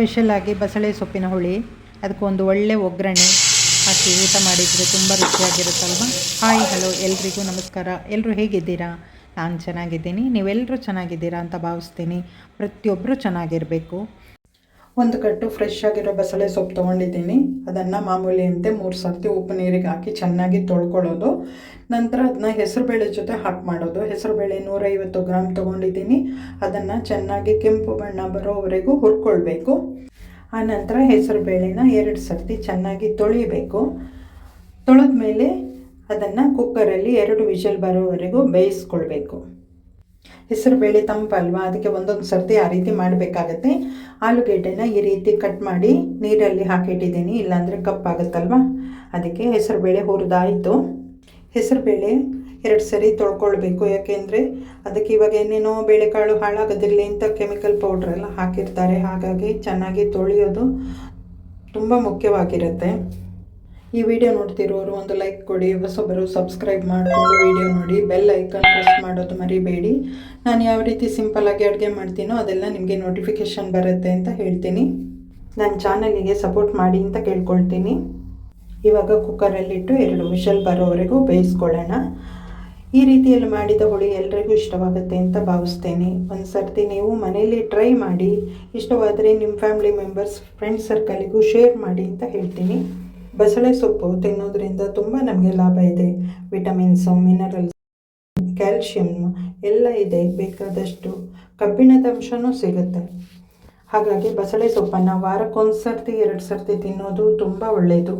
ಸ್ಪೆಷಲಾಗಿ ಬಸಳೆ ಸೊಪ್ಪಿನ ಹುಳಿ ಅದಕ್ಕೊಂದು ಒಳ್ಳೆ ಒಗ್ಗರಣೆ ಹಾಕಿ ಊಟ ಮಾಡಿದರೆ ತುಂಬ ರುಚಿಯಾಗಿರುತ್ತಲ್ವ? ಹಾಯ್ ಹಲೋ ಎಲ್ರಿಗೂ ನಮಸ್ಕಾರ. ಎಲ್ಲರೂ ಹೇಗಿದ್ದೀರಾ? ನಾನು ಚೆನ್ನಾಗಿದ್ದೀನಿ. ನೀವೆಲ್ಲರೂ ಚೆನ್ನಾಗಿದ್ದೀರಾ ಅಂತ ಭಾವಿಸ್ತೀನಿ. ಪ್ರತಿಯೊಬ್ಬರು ಚೆನ್ನಾಗಿರಬೇಕು. ಒಂದು ಕಟ್ಟು ಫ್ರೆಶ್ ಆಗಿರೋ ಬಸಳೆ ಸೊಪ್ಪು ತೊಗೊಂಡಿದ್ದೀನಿ. ಅದನ್ನು ಮಾಮೂಲಿಯಂತೆ ಮೂರು ಸರ್ತಿ ಉಪ್ಪು ನೀರಿಗೆ ಹಾಕಿ ಚೆನ್ನಾಗಿ ತೊಳ್ಕೊಳ್ಳೋದು. ನಂತರ ಅದನ್ನ ಹೆಸರುಬೇಳೆ ಜೊತೆ ಹಾಕಿ ಮಾಡೋದು. ಹೆಸರುಬೇಳೆ ನೂರೈವತ್ತು ಗ್ರಾಮ್ ತೊಗೊಂಡಿದ್ದೀನಿ. ಅದನ್ನು ಚೆನ್ನಾಗಿ ಕೆಂಪು ಬಣ್ಣ ಬರೋವರೆಗೂ ಹುರ್ಕೊಳ್ಬೇಕು. ಆನಂತರ ಹೆಸರುಬೇಳೆನ ಎರಡು ಸರ್ತಿ ಚೆನ್ನಾಗಿ ತೊಳಿಬೇಕು. ತೊಳೆದ ಮೇಲೆ ಅದನ್ನು ಕುಕ್ಕರಲ್ಲಿ ಎರಡು ವಿಷಲ್ ಬರೋವರೆಗೂ ಬೇಯಿಸ್ಕೊಳ್ಬೇಕು. ಹೆಸರು ಬೇಳೆ ತಂಪಲ್ವಾ ಅದಕ್ಕೆ ಒಂದೊಂದು ಸರ್ತಿ ಆ ರೀತಿ ಮಾಡಬೇಕಾಗತ್ತೆ. ಆಲೂಗೆಡ್ಡೆನ ಈ ರೀತಿ ಕಟ್ ಮಾಡಿ ನೀರಲ್ಲಿ ಹಾಕಿಟ್ಟಿದ್ದೀನಿ. ಇಲ್ಲಾಂದರೆ ಕಪ್ಪಾಗುತ್ತಲ್ವ ಅದಕ್ಕೆ ಹೆಸರು ಬೇಳೆ ಹುರಿದಾಯಿತು. ಹೆಸರು ಬೇಳೆ ಎರಡು ಸರಿ ತೊಳ್ಕೊಳ್ಬೇಕು. ಯಾಕೆಂದರೆ ಅದಕ್ಕೆ ಇವಾಗ ಏನೇನೋ ಬೇಳೆಕಾಳು ಹಾಳಾಗೋದಿರಲಿ ಅಂತ ಕೆಮಿಕಲ್ ಪೌಡ್ರ್ ಎಲ್ಲ ಹಾಕಿರ್ತಾರೆ. ಹಾಗಾಗಿ ಚೆನ್ನಾಗಿ ತೊಳೆಯೋದು ತುಂಬ ಮುಖ್ಯವಾಗಿರುತ್ತೆ. ಈ ವಿಡಿಯೋ ನೋಡ್ತಿರೋರು ಒಂದು ಲೈಕ್ ಕೊಡಿ ಹೊಸೊಬ್ಬರು ಸಬ್ಸ್ಕ್ರೈಬ್ ಮಾಡಿಕೊಂಡು ವಿಡಿಯೋ ನೋಡಿ ಬೆಲ್ ಐಕನ್ ಪ್ರೆಸ್ ಮಾಡೋದು ಮರಿಬೇಡಿ. ನಾನು ಯಾವ ರೀತಿ ಸಿಂಪಲ್ಲಾಗಿ ಅಡುಗೆ ಮಾಡ್ತೀನೋ ಅದೆಲ್ಲ ನಿಮಗೆ ನೋಟಿಫಿಕೇಶನ್ ಬರುತ್ತೆ ಅಂತ ಹೇಳ್ತೀನಿ. ನನ್ನ ಚಾನಲಿಗೆ ಸಪೋರ್ಟ್ ಮಾಡಿ ಅಂತ ಕೇಳ್ಕೊಳ್ತೀನಿ. ಇವಾಗ ಕುಕ್ಕರಲ್ಲಿಟ್ಟು ಎರಡು ವಿಷಲ್ ಬರೋವರೆಗೂ ಬೇಯಿಸ್ಕೊಳ್ಳೋಣ. ಈ ರೀತಿಯಲ್ಲಿ ಮಾಡಿದ ಹುಳಿ ಎಲ್ರಿಗೂ ಇಷ್ಟವಾಗುತ್ತೆ ಅಂತ ಭಾವಿಸ್ತೇನೆ. ಒಂದು ಸರ್ತಿ ನೀವು ಮನೆಯಲ್ಲಿ ಟ್ರೈ ಮಾಡಿ, ಇಷ್ಟವಾದರೆ ನಿಮ್ಮ ಫ್ಯಾಮಿಲಿ ಮೆಂಬರ್ಸ್ ಫ್ರೆಂಡ್ಸ್ ಸರ್ಕಲಿಗೂ ಶೇರ್ ಮಾಡಿ ಅಂತ ಹೇಳ್ತೀನಿ. ಬಸಳೆ ಸೊಪ್ಪು ತಿನ್ನೋದ್ರಿಂದ ತುಂಬ ನಮಗೆ ಲಾಭ ಇದೆ. ವಿಟಮಿನ್ಸು, ಮಿನರಲ್ಸ್ ಕ್ಯಾಲ್ಶಿಯಮ್ ಎಲ್ಲ ಇದೆ. ಬೇಕಾದಷ್ಟು ಕಬ್ಬಿಣದ ಅಂಶನೂ ಸಿಗುತ್ತೆ. ಹಾಗಾಗಿ ಬಸಳೆ ಸೊಪ್ಪನ್ನು ವಾರಕ್ಕೊಂದು ಸರ್ತಿ ಎರಡು ಸರ್ತಿ ತಿನ್ನೋದು ತುಂಬ ಒಳ್ಳೆಯದು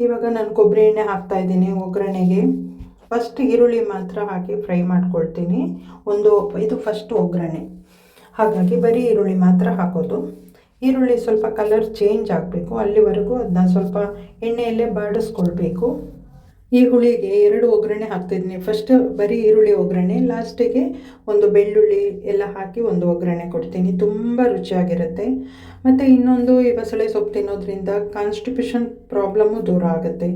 ಇವಾಗ ನಾನು ಕೊಬ್ಬರಿ ಎಣ್ಣೆ ಹಾಕ್ತಾ ಇದ್ದೀನಿ ಒಗ್ಗರಣೆಗೆ. ಫಸ್ಟ್ ಈರುಳ್ಳಿ ಮಾತ್ರ ಹಾಕಿ ಫ್ರೈ ಮಾಡ್ಕೊಳ್ತೀನಿ. ಒಂದು, ಇದು ಫಸ್ಟ್ ಒಗ್ಗರಣೆ. ಹಾಗಾಗಿ ಬರೀ ಈರುಳ್ಳಿ ಮಾತ್ರ ಹಾಕೋದು. ಈರುಳ್ಳಿ ಸ್ವಲ್ಪ ಕಲರ್ ಚೇಂಜ್ ಆಗಬೇಕು. ಅಲ್ಲಿವರೆಗೂ ಅದನ್ನ ಸ್ವಲ್ಪ ಎಣ್ಣೆಯಲ್ಲೇ ಬಾಡಿಸ್ಕೊಳ್ಬೇಕು. ಈ ಹುಳಿಗೆ ಎರಡು ಒಗ್ಗರಣೆ ಹಾಕ್ತಿದ್ದೀನಿ. ಫಸ್ಟ್ ಬರೀ ಈರುಳ್ಳಿ ಒಗ್ಗರಣೆ ಲಾಸ್ಟಿಗೆ ಒಂದು ಬೆಳ್ಳುಳ್ಳಿ ಎಲ್ಲ ಹಾಕಿ ಒಂದು ಒಗ್ಗರಣೆ ಕೊಡ್ತೀನಿ. ತುಂಬ ರುಚಿಯಾಗಿರುತ್ತೆ. ಮತ್ತು ಇನ್ನೊಂದು ಈ ಬಸಳೆ ಸೊಪ್ಪು ತಿನ್ನೋದ್ರಿಂದ ಕಾನ್ಸ್ಟಿಪೇಷನ್ ಪ್ರಾಬ್ಲಮ್ಮು ದೂರ ಆಗುತ್ತೆ.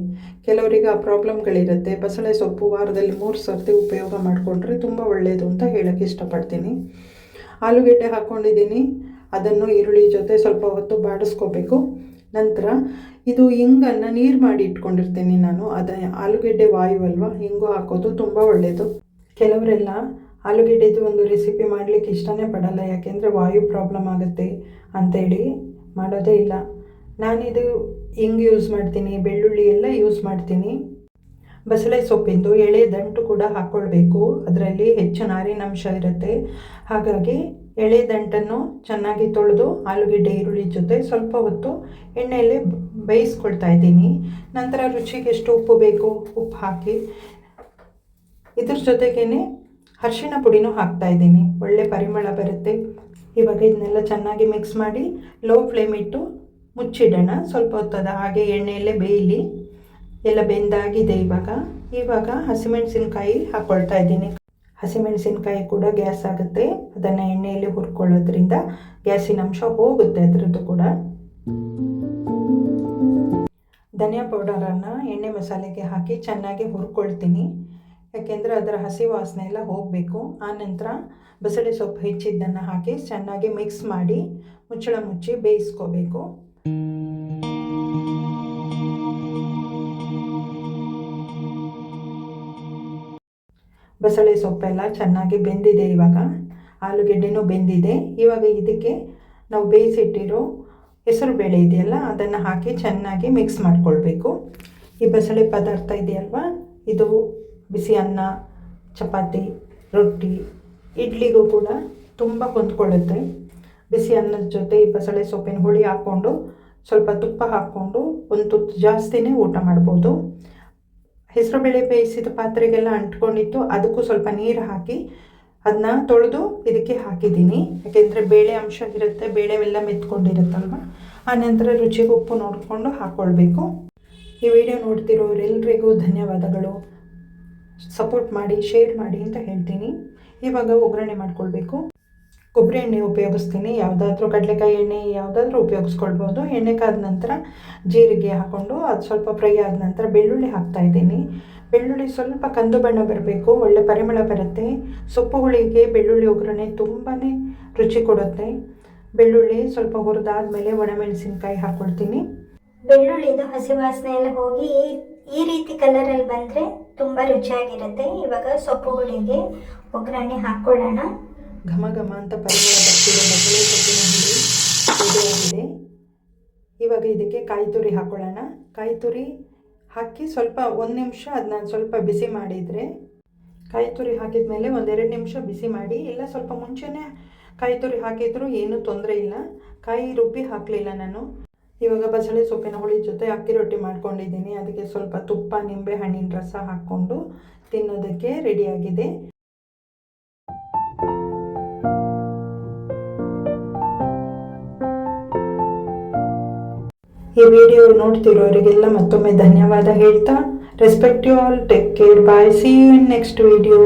ಕೆಲವರಿಗೆ ಆ ಪ್ರಾಬ್ಲಮ್ಗಳಿರುತ್ತೆ ಬಸಳೆ ಸೊಪ್ಪು ವಾರದಲ್ಲಿ ಮೂರು ಸರ್ತಿ ಉಪಯೋಗ ಮಾಡಿಕೊಂಡ್ರೆ ತುಂಬ ಒಳ್ಳೆಯದು ಅಂತ ಹೇಳೋಕ್ಕೆ ಇಷ್ಟಪಡ್ತೀನಿ. ಆಲೂಗೆಡ್ಡೆ ಹಾಕ್ಕೊಂಡಿದ್ದೀನಿ ಅದನ್ನು ಈರುಳ್ಳಿ ಜೊತೆ ಸ್ವಲ್ಪ ಹೊತ್ತು ಬಾಡಿಸ್ಕೋಬೇಕು. ನಂತರ ಇದು ಹಿಂಗನ್ನು ನೀರು ಮಾಡಿ ಇಟ್ಕೊಂಡಿರ್ತೀನಿ ನಾನು. ಅದ ಆಲೂಗೆಡ್ಡೆ ವಾಯು ಅಲ್ವಾ? ಹಿಂಗು ಹಾಕೋದು ತುಂಬ ಒಳ್ಳೆಯದು ಕೆಲವರೆಲ್ಲ ಆಲೂಗೆಡ್ಡೆದು ಒಂದು ರೆಸಿಪಿ ಮಾಡಲಿಕ್ಕೆ ಇಷ್ಟನೇ ಪಡಲ್ಲ. ಯಾಕೆಂದರೆ ವಾಯು ಪ್ರಾಬ್ಲಮ್ ಆಗುತ್ತೆ ಅಂತೇಳಿ ಮಾಡೋದೇ ಇಲ್ಲ. ನಾನಿದು ಹಿಂಗೆ ಯೂಸ್ ಮಾಡ್ತೀನಿ, ಬೆಳ್ಳುಳ್ಳಿ ಎಲ್ಲ ಯೂಸ್ ಮಾಡ್ತೀನಿ. ಬಸಳೆ ಸೊಪ್ಪಿಂದು ಎಳೆ ದಂಟು ಕೂಡ ಹಾಕ್ಕೊಳ್ಬೇಕು ಅದರಲ್ಲಿ ಹೆಚ್ಚು ನಾರಿನಾಂಶ ಇರುತ್ತೆ. ಹಾಗಾಗಿ ಎಳೆ ದಂಟನ್ನು ಚೆನ್ನಾಗಿ ತೊಳೆದು ಆಲೂಗೆಡ್ಡೆ, ಈರುಳ್ಳಿ ಜೊತೆ ಸ್ವಲ್ಪ ಹೊತ್ತು ಎಣ್ಣೆಯಲ್ಲಿ ಬೇಯಿಸ್ಕೊಳ್ತಾ ಇದ್ದೀನಿ. ನಂತರ ರುಚಿಗೆ ಎಷ್ಟು ಉಪ್ಪು ಬೇಕು? ಉಪ್ಪು ಹಾಕಿ. ಇದ್ರ ಜೊತೆಗೇ ಅರಿಶಿಣ ಪುಡಿನೂ ಹಾಕ್ತಾ ಇದ್ದೀನಿ. ಒಳ್ಳೆ ಪರಿಮಳ ಬರುತ್ತೆ. ಇವಾಗ ಇದನ್ನೆಲ್ಲ ಚೆನ್ನಾಗಿ ಮಿಕ್ಸ್ ಮಾಡಿ ಲೋ ಫ್ಲೇಮ್ ಇಟ್ಟು ಮುಚ್ಚಿಡೋಣ. ಸ್ವಲ್ಪ ಹೊತ್ತದ ಹಾಗೆ ಎಣ್ಣೆಯಲ್ಲೇ ಬೇಯಲಿ. ಎಲ್ಲ ಬೆಂದಾಗಿದೆ ಇವಾಗ. ಇವಾಗ ಹಸಿಮೆಣಸಿನ್ಕಾಯಿ ಹಾಕ್ಕೊಳ್ತಾ ಇದ್ದೀನಿ. ಹಸಿಮೆಣಸಿನ್ಕಾಯಿ ಕೂಡ ಗ್ಯಾಸ್ ಆಗುತ್ತೆ. ಅದನ್ನು ಎಣ್ಣೆಯಲ್ಲಿ ಹುರ್ಕೊಳ್ಳೋದ್ರಿಂದ ಗ್ಯಾಸಿನ ಅಂಶ ಹೋಗುತ್ತೆ ಅದರದ್ದು ಕೂಡ. ಧನಿಯಾ ಪೌಡರನ್ನು ಎಣ್ಣೆ ಮಸಾಲೆಗೆ ಹಾಕಿ ಚೆನ್ನಾಗಿ ಹುರ್ಕೊಳ್ತೀನಿ. ಯಾಕೆಂದರೆ ಅದರ ಹಸಿ ವಾಸನೆ ಎಲ್ಲ ಹೋಗಬೇಕು. ಆನಂತರ ಬಸಳೆ ಸೊಪ್ಪು ಹೆಚ್ಚಿದ್ದನ್ನು ಹಾಕಿ ಚೆನ್ನಾಗಿ ಮಿಕ್ಸ್ ಮಾಡಿ ಮುಚ್ಚಳ ಮುಚ್ಚಿ ಬೇಯಿಸ್ಕೋಬೇಕು. ಬಸಳೆ ಸೊಪ್ಪೆಲ್ಲ ಚೆನ್ನಾಗಿ ಬೆಂದಿದೆ ಇವಾಗ. ಆಲೂಗೆಡ್ಡೆನೂ ಬೆಂದಿದೆ. ಇವಾಗ ಇದಕ್ಕೆ ನಾವು ಬೇಯಿಸಿಟ್ಟಿರೋ ಹೆಸರು ಬೇಳೆ ಇದೆಯಲ್ಲ, ಅದನ್ನು ಹಾಕಿ ಚೆನ್ನಾಗಿ ಮಿಕ್ಸ್ ಮಾಡಿಕೊಳ್ಬೇಕು. ಈ ಬಸಳೆ ಪದಾರ್ಥ ಇದೆಯಲ್ವ? ಇದು ಬಿಸಿ ಅನ್ನ, ಚಪಾತಿ, ರೊಟ್ಟಿ, ಇಡ್ಲಿಗೂ ಕೂಡ ತುಂಬ ಹೊಂದ್ಕೊಳ್ಳುತ್ತೆ. ಬಿಸಿ ಅನ್ನದ ಜೊತೆ ಈ ಬಸಳೆ ಸೊಪ್ಪಿನ ಹುಳಿ ಹಾಕ್ಕೊಂಡು ಸ್ವಲ್ಪ ತುಪ್ಪ ಹಾಕ್ಕೊಂಡು ಒಂದು ತುತ್ತು ಜಾಸ್ತಿನೇ ಊಟ ಮಾಡ್ಬೋದು. ಹೆಸರುಬೇಳೆ ಬೇಯಿಸಿದ ಪಾತ್ರೆಗೆಲ್ಲ ಅಂಟ್ಕೊಂಡಿತ್ತು. ಅದಕ್ಕೂ ಸ್ವಲ್ಪ ನೀರು ಹಾಕಿ ಅದನ್ನ ತೊಳೆದು ಇದಕ್ಕೆ ಹಾಕಿದ್ದೀನಿ. ಯಾಕೆಂದರೆ ಬೇಳೆ ಅಂಶ ಇರುತ್ತೆ, ಬೇಳೆವೆಲ್ಲ ಮೆತ್ಕೊಂಡಿರುತ್ತಲ್ವ? ಆನಂತರ ರುಚಿಗೆ ಉಪ್ಪು ನೋಡಿಕೊಂಡು ಹಾಕ್ಕೊಳ್ಬೇಕು ಈ ವಿಡಿಯೋ ನೋಡ್ತಿರೋರೆಲ್ಲರಿಗೂ ಧನ್ಯವಾದಗಳು. ಸಪೋರ್ಟ್ ಮಾಡಿ, ಶೇರ್ ಮಾಡಿ ಅಂತ ಹೇಳ್ತೀನಿ. ಇವಾಗ ಒಗ್ಗರಣೆ ಮಾಡ್ಕೊಳ್ಬೇಕು. ಕೊಬ್ಬರಿ ಎಣ್ಣೆ ಉಪಯೋಗಿಸ್ತೀನಿ. ಯಾವುದಾದ್ರೂ ಕಡಲೆಕಾಯಿ ಎಣ್ಣೆ ಯಾವುದಾದ್ರೂ ಉಪಯೋಗಿಸ್ಕೊಳ್ಬೋದು. ಎಣ್ಣೆ ಕಾದ ನಂತರ ಜೀರಿಗೆ ಹಾಕ್ಕೊಂಡು ಅದು ಸ್ವಲ್ಪ ಫ್ರೈ ಆದ ನಂತರ ಬೆಳ್ಳುಳ್ಳಿ ಹಾಕ್ತಾ ಇದ್ದೀನಿ. ಬೆಳ್ಳುಳ್ಳಿ ಸ್ವಲ್ಪ ಕಂದು ಬಣ್ಣ ಬರಬೇಕು. ಒಳ್ಳೆ ಪರಿಮಳ ಬರುತ್ತೆ. ಸೊಪ್ಪು ಹುಳಿಗೆ ಬೆಳ್ಳುಳ್ಳಿ ಒಗ್ಗರಣೆ ತುಂಬಾ ರುಚಿ ಕೊಡುತ್ತೆ. ಬೆಳ್ಳುಳ್ಳಿ ಸ್ವಲ್ಪ ಹುರಿದಾದ್ಮೇಲೆ ಒಣಮೆಣಸಿನ್ಕಾಯಿ ಹಾಕ್ಕೊಳ್ತೀನಿ ಬೆಳ್ಳುಳ್ಳಿದು ಹಸಿ ವಾಸನೆ ಎಲ್ಲ ಹೋಗಿ ಈ- ರೀತಿ ಕಲರಲ್ಲಿ ಬಂದರೆ ತುಂಬ ರುಚಿಯಾಗಿರುತ್ತೆ. ಇವಾಗ ಸೊಪ್ಪು ಹುಳಿಗೆ ಒಗ್ಗರಣೆ ಹಾಕ್ಕೊಳ್ಳೋಣ. ಘಮ ಘಮ ಅಂತ ಪರಿಮಳ ಬರ್ತಿರೋ ಬಸಳೆ ಸೊಪ್ಪಿನ ಹುಳಿ ರೆಡಿಯಾಗಿದೆ ಇವಾಗ ಇದಕ್ಕೆ ಕಾಯಿ ತುರಿ ಹಾಕ್ಕೊಳ್ಳೋಣ ಕಾಯಿ ತುರಿ ಹಾಕಿ ಸ್ವಲ್ಪ ಒಂದು ನಿಮಿಷ ಅದನ್ನ ಸ್ವಲ್ಪ ಬಿಸಿ ಮಾಡಿದರೆ ಕಾಯಿ ತುರಿ ಹಾಕಿದ ಮೇಲೆ ಒಂದೆರಡು ನಿಮಿಷ ಬಿಸಿ ಮಾಡಿ, ಇಲ್ಲ ಸ್ವಲ್ಪ ಮುಂಚೆನೇ ಕಾಯಿ ತುರಿ ಹಾಕಿದರೂ ಏನೂ ತೊಂದರೆ ಇಲ್ಲ. ಕಾಯಿ ರುಬ್ಬಿ ಹಾಕಲಿಲ್ಲ ನಾನು. ಇವಾಗ ಬಸಳೆ ಸೊಪ್ಪಿನ ಹುಳಿ ಜೊತೆ ಅಕ್ಕಿ ರೊಟ್ಟಿ ಮಾಡ್ಕೊಂಡಿದ್ದೀನಿ. ಅದಕ್ಕೆ ಸ್ವಲ್ಪ ತುಪ್ಪ, ನಿಂಬೆ, ಹಣ್ಣಿನ ರಸ ಹಾಕ್ಕೊಂಡು ತಿನ್ನೋದಕ್ಕೆ ರೆಡಿಯಾಗಿದೆ ಈ ವಿಡಿಯೋ ನೋಡ್ತಿರೋರಿಗೆಲ್ಲ ಮತ್ತೊಮ್ಮೆ ಧನ್ಯವಾದ ಹೇಳ್ತಾ respect you all take care bye see you in next video